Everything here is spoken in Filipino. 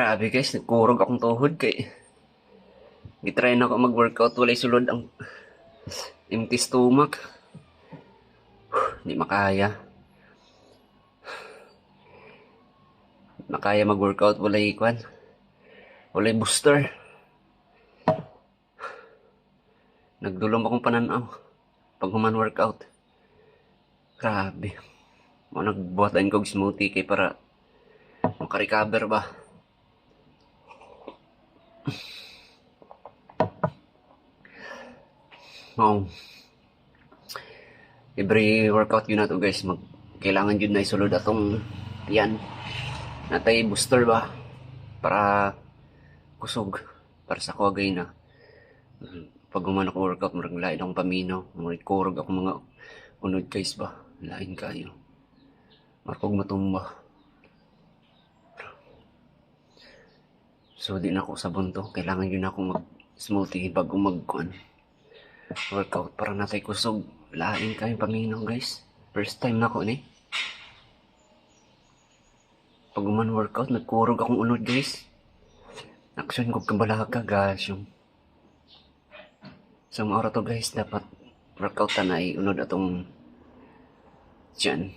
Grabe guys, nagkurog akong tuhod kay Gitry na ako mag-workout, walay sulod ang empty stomach. Hindi makaya. Makaya mag-workout, walay kwan. Walay booster. Nagdulom akong pananaw pag human workout. Grabe. Mo nagbuhatan kog smoothie kay para makarecover ba. Oh. Every workout yun na to guys, mag kailangan yun na isulod atong yan. Natay booster ba? Para kusog. Para sa kuwagay na. Pag guman ako workout, marag lain akong paminaw. Marag kurog ako mga unod guys ba? Lain kayo. Markog matumba. So di na ako sa bunto. Kailangan yun ako mag smoothie bago magkuan workout para natay kusog. Lain kayo paminaw guys. First time na ako ni. Pag uman workout, nagkurog akong unod guys. Action ko kabalaga guys yung sa mga to guys dapat workout na unod atong dyan